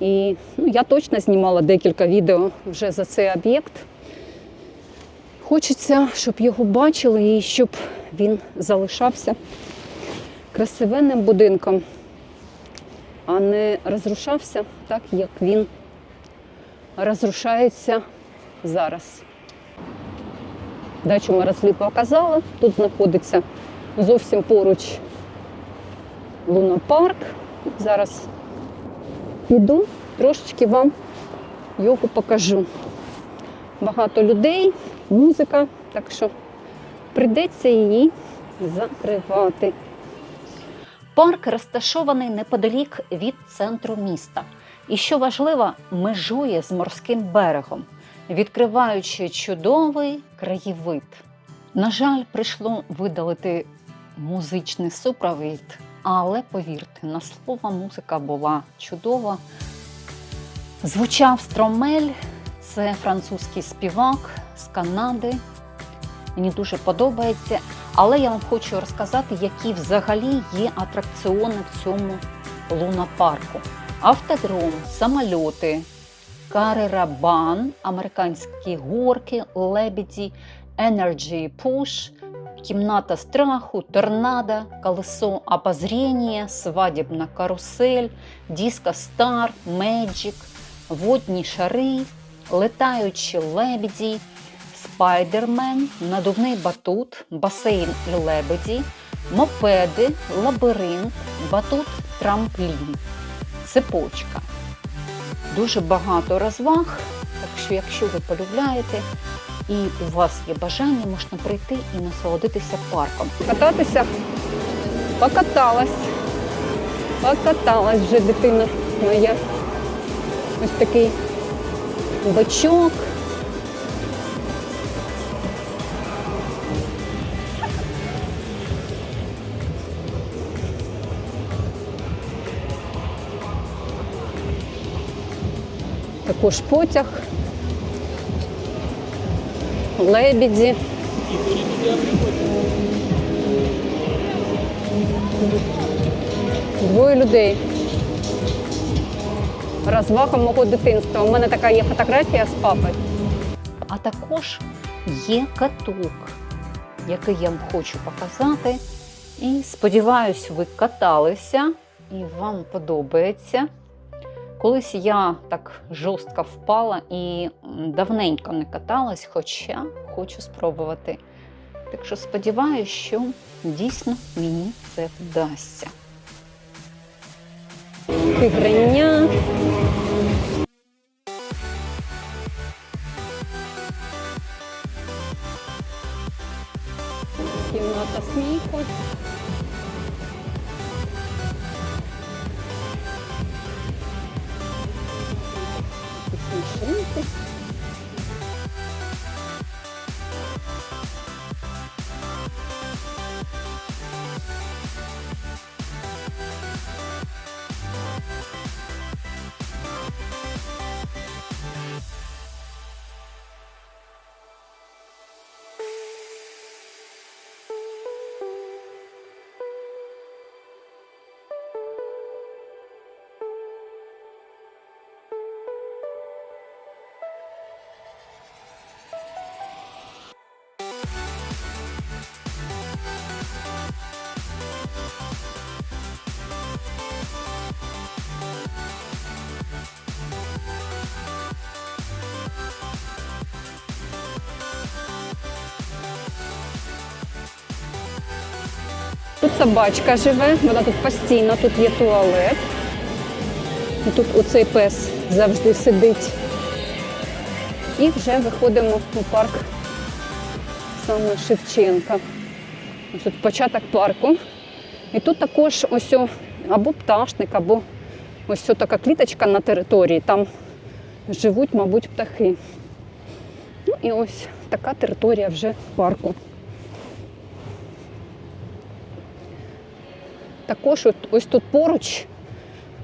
І ну, я точно знімала декілька відео вже за цей об'єкт. Хочеться, щоб його бачили і щоб він залишався красивенним будинком, а не розрушався так, як він розрушається зараз. Дачу Мараслі показала. Тут знаходиться зовсім поруч лунопарк. Зараз піду, трошечки вам його покажу. Багато людей, музика, так що прийдеться її закривати. Парк розташований неподалік від центру міста. І що важливо, межує з морським берегом, відкриваючи чудовий краєвид. На жаль, прийшло видалити музичний супровід, але повірте, на слово музика була чудова. Звучав Стромель, це французький співак з Канади. Мені дуже подобається. Але я вам хочу розказати, які взагалі є атракціони в цьому лунопарку. Автодром, самольоти, карерабан, американські горки, лебеді, Energy Push, кімната страху, торнадо, колесо обозрения, свадебна карусель, диско Star, Magic, водні шари, летаючі лебеді, спайдермен, надувний батут, басейн і лебеді, мопеди, лабіринт, батут, трамплін, цепочка. Дуже багато розваг, так що, якщо ви полюбляєте і у вас є бажання, можна прийти і насолодитися парком. Кататися покаталась. Покаталась вже дитина моя. Ось такий бачок. Також потяг, лебіді. Двоє людей. Розвага мого дитинства. У мене така є фотографія з папою. А також є каток, який я вам хочу показати. І сподіваюсь, ви каталися і вам подобається. Колись я так жорстко впала і давненько не каталась, хоча хочу спробувати. Так що сподіваюся, що дійсно мені це вдасться. Тигриня. Собачка живе, вона тут постійно, тут є туалет. І тут оцей пес завжди сидить. І вже виходимо у парк саме Шевченка. Ось тут початок парку. І тут також ось або пташник, або ось така кліточка на території. Там живуть, мабуть, птахи. Ну і ось така територія вже парку. Також ось тут поруч,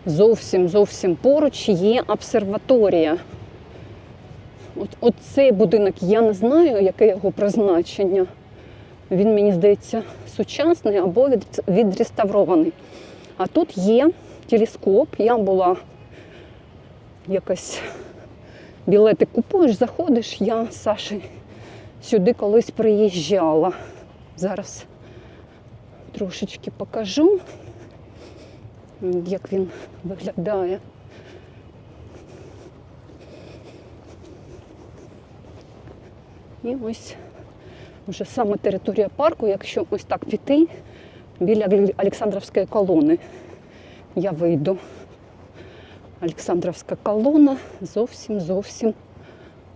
зовсім зовсім поруч є обсерваторія. От, от цей будинок я не знаю, яке його призначення. Він, мені здається, сучасний або від, відреставрований. А тут є телескоп. Я була якось білети купуєш, заходиш. Я з Саші сюди колись приїжджала. Зараз трошечки покажу, як він виглядає. І ось вже саме територія парку, якщо ось так піти біля Олександровської колони, я вийду. Олександровська колона зовсім зовсім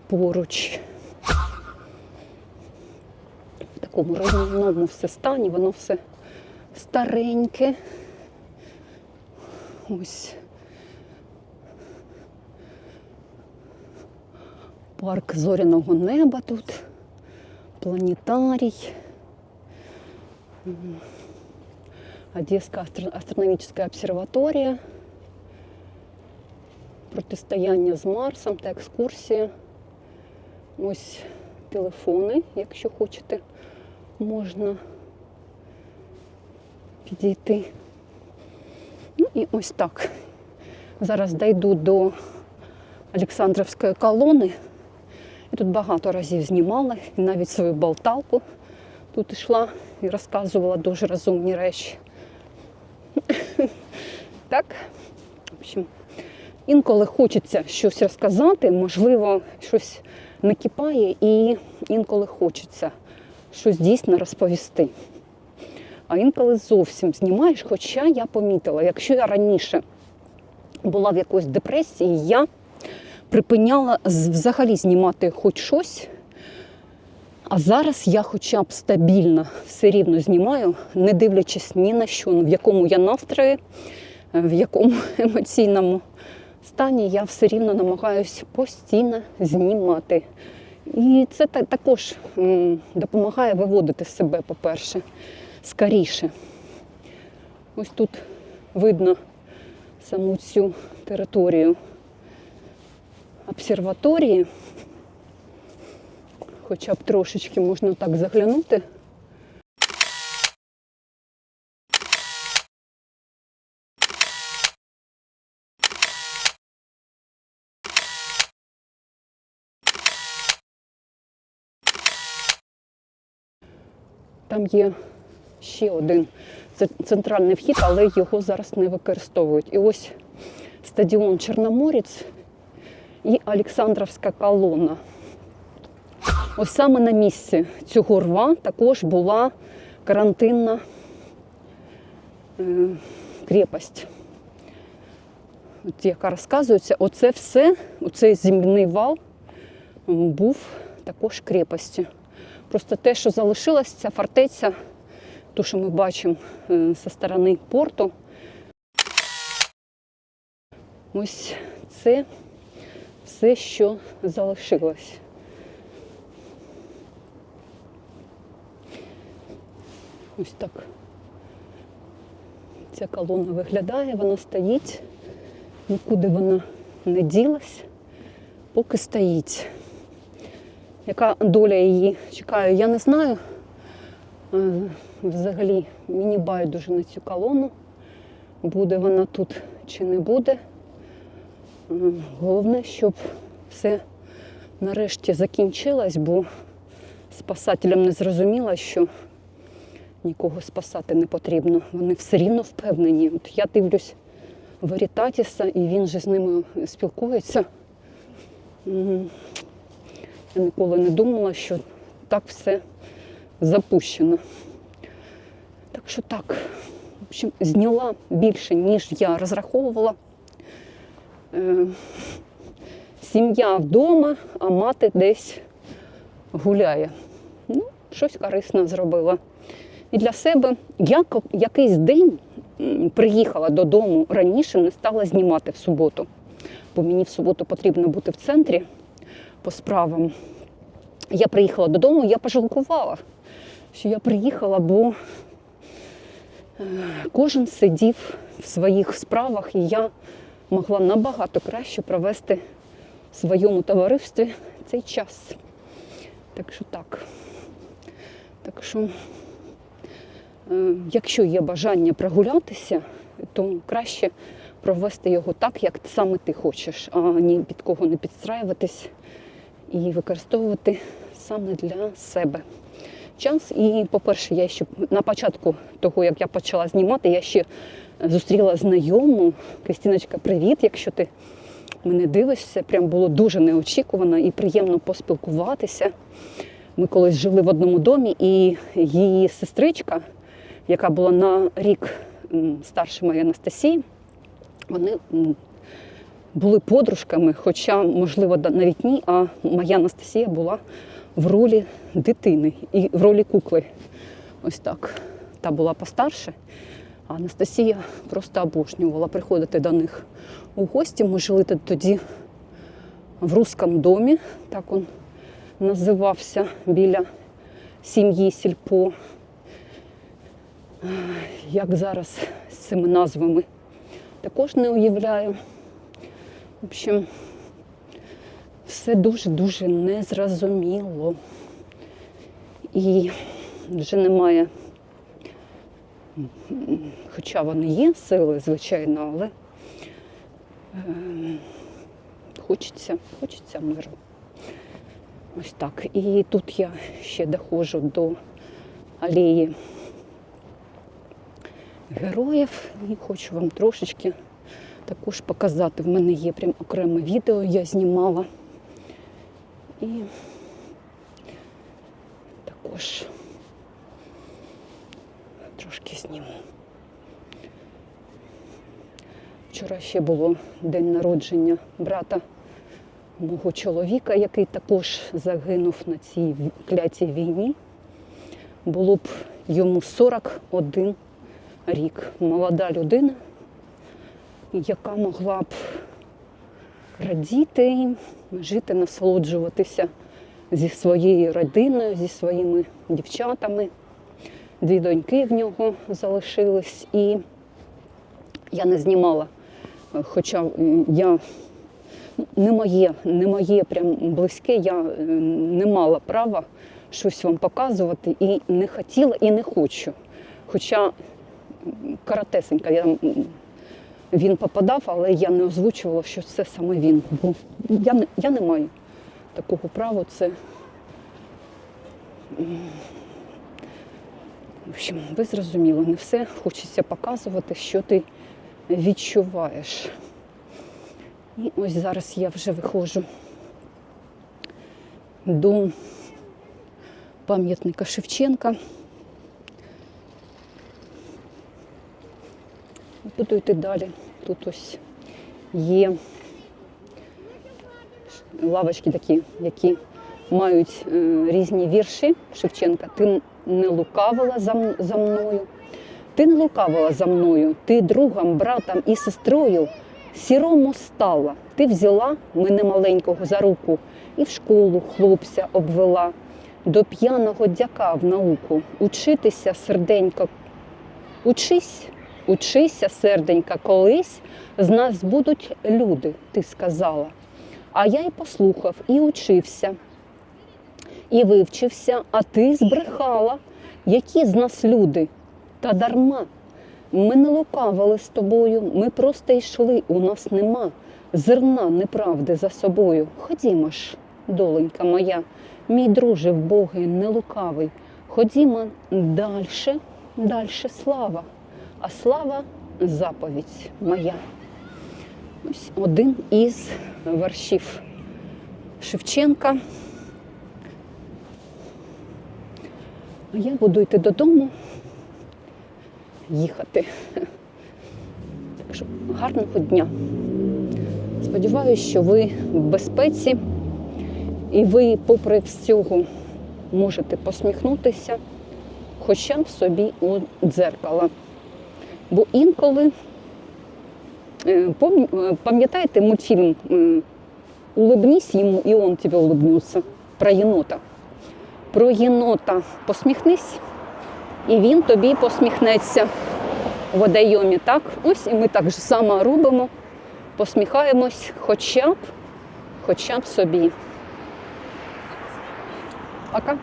поруч. В такому руйнівному все стані, воно все стареньке. Ось. Парк зоряного неба тут, планетарій. М. Одеська астрономічна обсерваторія, протистояння з Марсом та екскурсія. Ось телефони, якщо хочете, можна підійти. І ось так. Зараз дійду до Олександровської колони. Я тут багато разів знімала, і навіть свою болталку тут йшла і розказувала дуже розумні речі. Так, в общем, інколи хочеться щось розказати, можливо, щось накипає, і інколи хочеться щось дійсно розповісти. А інколи зовсім знімаєш, хоча я помітила, якщо я раніше була в якоїсь депресії, я припиняла взагалі знімати хоч щось. А зараз я хоча б стабільно все рівно знімаю, не дивлячись ні на що, в якому я настрої, в якому емоційному стані я все рівно намагаюся постійно знімати. І це також допомагає виводити себе, по-перше, скоріше. Ось тут видно саму цю територію обсерваторії. Хоча б трошечки можна так заглянути. Там є ще один центральний вхід, але його зараз не використовують. І ось стадіон Чорноморець і Олександровська колона. Ось саме на місці цього рва також була карантинна е, крепость, От яка розказується, оце все, оцей земляний вал був також крепостю. Просто те, що залишилось, ця фортеця, ту, що ми бачимо е, зі сторони порту, ось це все, що залишилось. Ось так. Ця колона виглядає, вона стоїть, нікуди вона не ділась, поки стоїть. Яка доля її чекає, я не знаю. Взагалі мені байдуже на цю колону. Буде вона тут чи не буде. Головне, щоб все нарешті закінчилось, бо спасателям не зрозуміло, що нікого спасати не потрібно. Вони все рівно впевнені. От я дивлюсь Верітатіса, і він же з ними спілкується. Я ніколи не думала, що так все запущено. Так що так, в общем, зняла більше, ніж я розраховувала. Е, Сім'я вдома, а мати десь гуляє. Ну, щось корисне зробила. І для себе я якийсь день приїхала додому раніше, не стала знімати в суботу. Бо мені в суботу потрібно бути в центрі по справам. Я приїхала додому, я пожалкувала, що я приїхала, бо кожен сидів в своїх справах, і я могла набагато краще провести в своєму товаристві цей час. Так що так. Так що, е, якщо є бажання прогулятися, то краще провести його так, як саме ти хочеш, а ні під кого не підстраюватись і використовувати саме для себе час. І, по-перше, я ще на початку того, як я почала знімати, я ще зустріла знайому. Крістіночка, привіт, якщо ти мене дивишся. Прям було дуже неочікувано і приємно поспілкуватися. Ми колись жили в одному домі, і її сестричка, яка була на рік старше моєї Анастасії, вони були подружками, хоча, можливо, навіть ні, а моя Анастасія була в ролі дитини і в ролі кукли. Ось так. Та була постарше. А Анастасія просто обожнювала приходити до них у гості. Ми жили тоді в русскому домі, так він називався біля сім'ї Сільпо. Як зараз з цими назвами також не уявляю. В общем, все дуже-дуже незрозуміло. І вже немає, хоча вони є сили, звичайно, але ем, хочеться, хочеться миру. Ось так. І тут я ще доходжу до алеї героїв і хочу вам трошечки також показати. В мене є прям окреме відео, я знімала. І також трошки зніму. Вчора ще було день народження брата мого чоловіка, який також загинув на цій клятій війні. Було б йому 41 рік. Молода людина, яка могла б радіти, жити, насолоджуватися зі своєю родиною, зі своїми дівчатами. Дві доньки в нього залишились, і я не знімала, хоча я не моє, не моє прям близьке, я е, не мала права щось вам показувати і не хотіла, і не хочу. Хоча м, коротесенько, я, він попадав, але я не озвучувала, що це саме він. Бо я не, я не маю такого права. Це в общем, ви зрозуміли, не все хочеться показувати, що ти відчуваєш. І ось зараз я вже виходжу до пам'ятника Шевченка. Буду йти далі. Тут ось є лавочки такі, які мають е, різні вірші Шевченка. Ти не лукавила за, за мною. Ти не лукавила за мною, ти другом, братом і сестрою сірому стала. Ти взяла мене маленького за руку і в школу хлопця обвела. До п'яного дяка в науку. Учитися серденько. Учись, учися, серденька, колись з нас будуть люди, ти сказала. А я й послухав і учився, і вивчився, а ти збрехала, які з нас люди. Та дарма. Ми не лукавили з тобою, ми просто йшли, у нас нема зерна неправди за собою. Ходімо ж, доленька моя, мій друже в Боги не лукавий. Ходімо дальше, дальше слава, а слава заповідь моя. Ось один із вершів Шевченка. А я буду йти додому, їхати. Так що гарного дня. Сподіваюсь, що ви в безпеці і ви, попри всього, можете посміхнутися хоча б собі у дзеркало. Бо інколи е, е, пам'ятаєте мультфільм Улыбнись йому, і он тебе улыбнеться про єнота. Про єнота посміхнись, і він тобі посміхнеться в водойомі. Так? Ось і ми так же само робимо, посміхаємось хоча б, хоча б собі. Пока.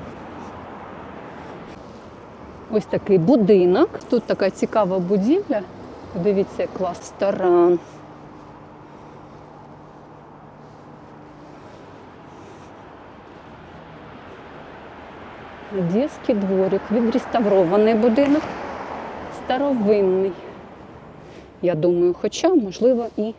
Ось такий будинок. Тут така цікава будівля. Подивіться, як клас. Ресторан. Одеський дворик, відреставрований будинок, старовинний. Я думаю, хоча, можливо, і